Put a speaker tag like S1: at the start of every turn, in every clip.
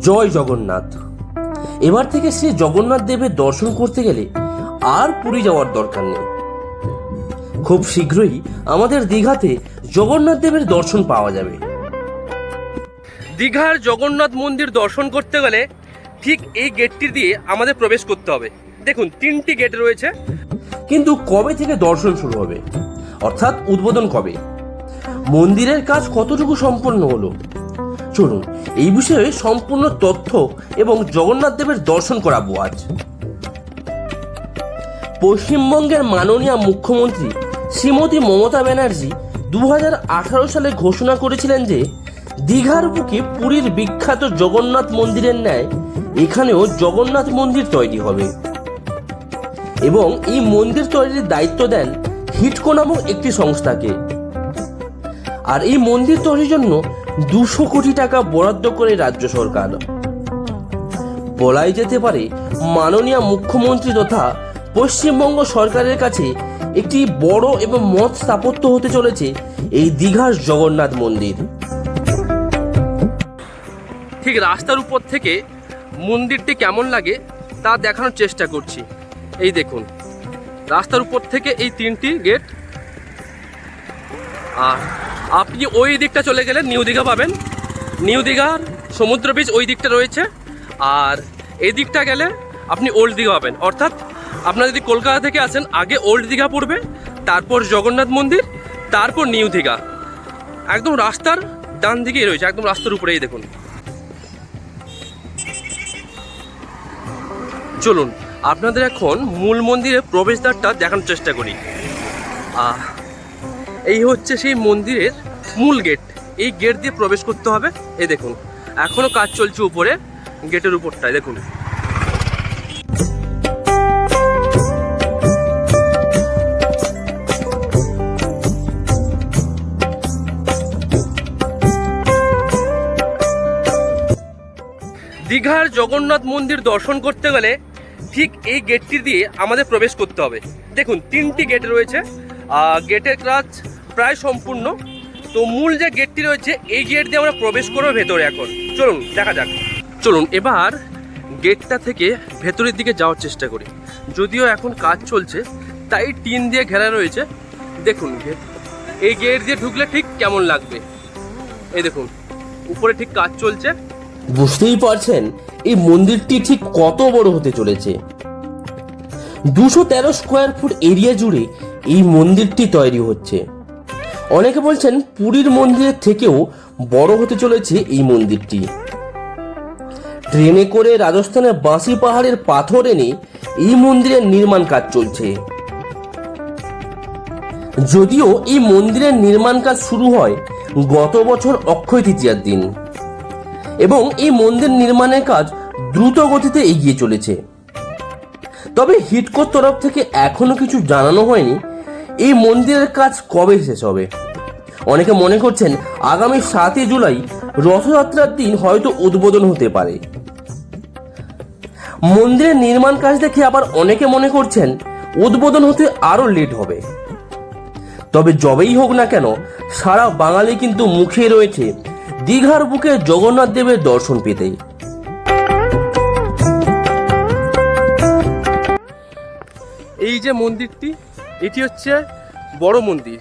S1: জয় জগন্নাথ। এবার থেকে শ্রী জগন্নাথ দেবের দর্শন করতে গেলে আর পুরী যাওয়ার দরকার নেই। খুব শীঘ্রই আমাদের দীঘাতে জগন্নাথ দেবের দর্শন পাওয়া যাবে।
S2: দীঘার জগন্নাথ মন্দির দর্শন করতে গেলে ঠিক এই গেটটি দিয়ে আমাদের প্রবেশ করতে হবে। দেখুন, তিনটি গেট রয়েছে।
S1: কিন্তু কবে থেকে দর্শন শুরু হবে? অর্থাৎ উদ্বোধন কবে? মন্দিরের কাজ কতটুকু সম্পন্ন হলো? চলুন, এই বিষয়ে সম্পূর্ণ তথ্য এবং জগন্নাথ দেবের দর্শন করাবো আজ। পশ্চিমবঙ্গের মাননীয় মুখ্যমন্ত্রী শ্রীমতী মমতা ব্যানার্জি দু সালে ঘোষণা করেছিলেন যে, দীঘার বুকে পুরীর বিখ্যাত জগন্নাথ মন্দিরের ন্যায় এখানেও জগন্নাথ মন্দির তৈরি হবে। এবং এই মন্দির তৈরির দায়িত্ব দেন হিটকো নামক একটি সংস্থাকে। আর এই মন্দির তৈরির জন্য দুশো কোটি টাকা বরাদ্দ করে রাজ্য সরকার। বলাই যেতে পারে, মাননীয় মুখ্যমন্ত্রী তথা পশ্চিমবঙ্গ সরকারের কাছে একটি বড় এবং মত স্থাপত্য হতে চলেছে এই দীঘার জগন্নাথ মন্দির।
S2: ঠিক রাস্তার উপর থেকে মন্দিরটি কেমন লাগে তা দেখানোর চেষ্টা করছি। এই দেখুন, রাস্তার উপর থেকে এই তিনটি গেট আর আপনি ওই দিকটা চলে গেলে নিউ দীঘা পাবেন। নিউ দীঘার সমুদ্র বীচ ওই দিকটা রয়েছে। আর এই দিকটা গেলে আপনি ওল্ড দীঘা পাবেন। অর্থাৎ আপনারা যদি কলকাতা থেকে আসেন, আগে ওল্ড দীঘা পড়বে, তারপর জগন্নাথ মন্দির, তারপর নিউ দীঘা। একদম রাস্তার ডান দিকেই রয়েছে, একদম রাস্তার উপরেই দেখুন। চলুন, আপনাদের এখন মূল মন্দিরের প্রবেশদ্বারটা দেখানোর চেষ্টা করি। এই হচ্ছে সেই মন্দিরের মূল গেট। এই গেট দিয়ে প্রবেশ করতে হবে। এ দেখুন, এখনও কাজ চলছে উপরে, গেটের উপরটায়, দেখুন। দীঘার জগন্নাথ মন্দির দর্শন করতে গেলে ঠিক এই গেটটি দিয়ে আমাদের প্রবেশ করতে হবে। দেখুন, তিনটি গেট রয়েছে। গেটের কাজ প্রায় সম্পূর্ণ। তো মূল যে গেটটি রয়েছে, এই গেট দিয়ে আমরা প্রবেশ করব ভেতরে এখন। চলুন, দেখা যাক। চলুন, এবার গেটটা থেকে ভেতরের দিকে যাওয়ার চেষ্টা করি। যদিও এখন কাজ চলছে, তাই টিন দিয়ে ঘেরা রয়েছে। দেখুন গেট এই গেট দিয়ে ঢুকলে ঠিক কেমন লাগবে? এই দেখুন, উপরে ঠিক কাজ চলছে।
S1: বুঝতেই পারছেন, এই মন্দিরটি ঠিক কত বড় হতে চলেছে। দুশো তেরো স্কোয়ার ফুট এরিয়া জুড়ে এই মন্দিরটি তৈরি হচ্ছে। অনেকে বলছেন পুরীর মন্দিরের থেকেও বড় হতে চলেছে এই মন্দিরটি। ট্রেনে করে রাজস্থানের বাঁশি পাহাড়ের পাথর এনে এই মন্দিরের নির্মাণ কাজ চলছে। যদিও এই মন্দিরের নির্মাণ কাজ শুরু হয় গত বছর অক্ষয় তৃতীয়ার দিন। এবং এই মন্দির নির্মাণের কাজ দ্রুত গতিতে এগিয়ে চলেছে। তবে হিটকোর তরফ থেকে এখনও কিছু জানানো হয়নি এই মন্দিরের কাজ কবে শেষ হবে? অনেকে মনে করছেন আগামী সাতই জুলাই রথযাত্রার দিন হয়তো উদ্বোধন হতে পারে। মন্দিরের নির্মাণ কাজ দেখে আবার অনেকে মনে করছেন উদ্বোধন হতে আরও লেট হবে। তবে যবেই হোক না কেন, সারা বাঙালি কিন্তু মুখে রয়েছে দীঘার বুকে জগন্নাথ দেবের দর্শন পেতে।
S2: এই যে মন্দিরটি এটি হচ্ছে বড় মন্দির।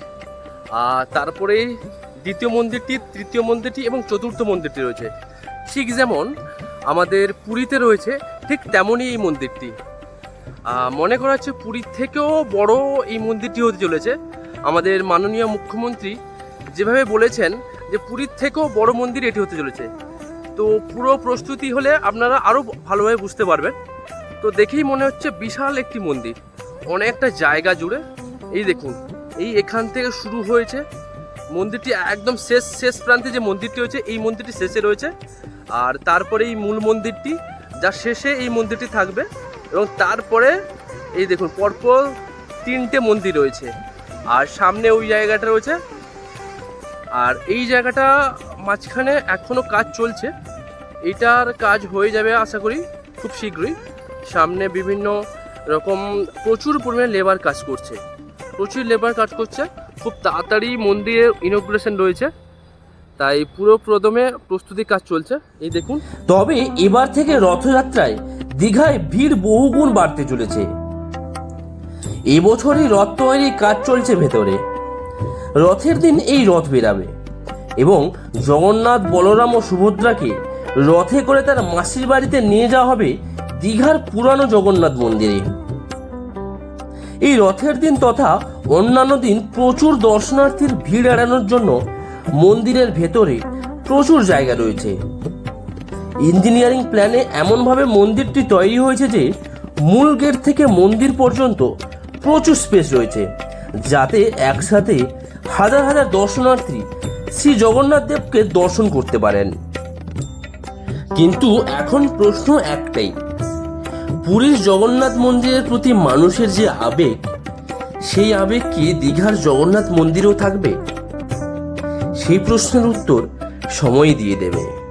S2: আর তারপরে দ্বিতীয় মন্দিরটি, তৃতীয় মন্দিরটি এবং চতুর্থ মন্দিরটি রয়েছে। ঠিক যেমন আমাদের পুরীতে রয়েছে, ঠিক তেমনই এই মন্দিরটি। মনে করা হচ্ছে পুরীর থেকেও বড় এই মন্দিরটি হতে চলেছে। আমাদের মাননীয় মুখ্যমন্ত্রী যেভাবে বলেছেন যে পুরীর থেকেও বড় মন্দির এটি হতে চলেছে। তো পুরো প্রস্তুতি হলে আপনারা আরও ভালোভাবে বুঝতে পারবেন। তো দেখেই মনে হচ্ছে বিশাল একটি মন্দির। অনেকটা জায়গা জুড়ে। এই দেখুন, এই এখান থেকে শুরু হয়েছে মন্দিরটি একদম শেষ শেষ প্রান্তে যে মন্দিরটি রয়েছে, এই মন্দিরটি শেষে রয়েছে। আর তারপরে এই মূল মন্দিরটি যার শেষে এই মন্দিরটি থাকবে, এবং তারপরে এই দেখুন, পরপর তিনটে মন্দির রয়েছে। আর সামনে ওই জায়গাটা রয়েছে। আর এই জায়গাটা মাঝখানে এখনও কাজ চলছে। এটার কাজ হয়ে যাবে, আশা করি, খুব শীঘ্রই। সামনে বিভিন্ন রকম প্রচুর পরিমাণে লেবার কাজ করছে। প্রচুর লেবার কাজ করছে। খুব তাড়াতাড়ি মন্দিরের ইনোগ্রেশন রয়েছে। তাই পুরো প্রদমে প্রস্তুতি কাজ চলছে। এই দেখুন।
S1: তবে এবার থেকে রথযাত্রায় দীঘায় ভিড় বহুগুণ বাড়তে চলেছে। এবছরই রথ তৈরির কাজ চলছে ভেতরে। রথের দিন এই রথ বেরাবে। এবং জগন্নাথ, বলরাম ও সুভদ্রাকে রথে করে তার মাসির বাড়িতে নিয়ে যাওয়া হবে দীঘার পুরানো জগন্নাথ মন্দিরে। এই রথের দিন তথা অন্যান্য দিন প্রচুর দর্শনার্থীর ভিড় এড়ানোর জন্য মন্দিরের ভেতরে প্রচুর জায়গা রয়েছে। ইঞ্জিনিয়ারিং প্ল্যানে এমনভাবে মন্দিরটি তৈরি হয়েছে যে, মূল গেট থেকে মন্দির পর্যন্ত প্রচুর স্পেস রয়েছে, যাতে একসাথে হাজার হাজার দর্শনার্থী শ্রী জগন্নাথ দেবকে দর্শন করতে পারেন। কিন্তু এখন প্রশ্ন একটাই পুরীর জগন্নাথ মন্দিরের প্রতি মানুষের যে আবেগ, সেই আবেগ কি দীঘার জগন্নাথ মন্দিরেও থাকবে? সেই প্রশ্নের উত্তর সময় দিয়ে দেবে।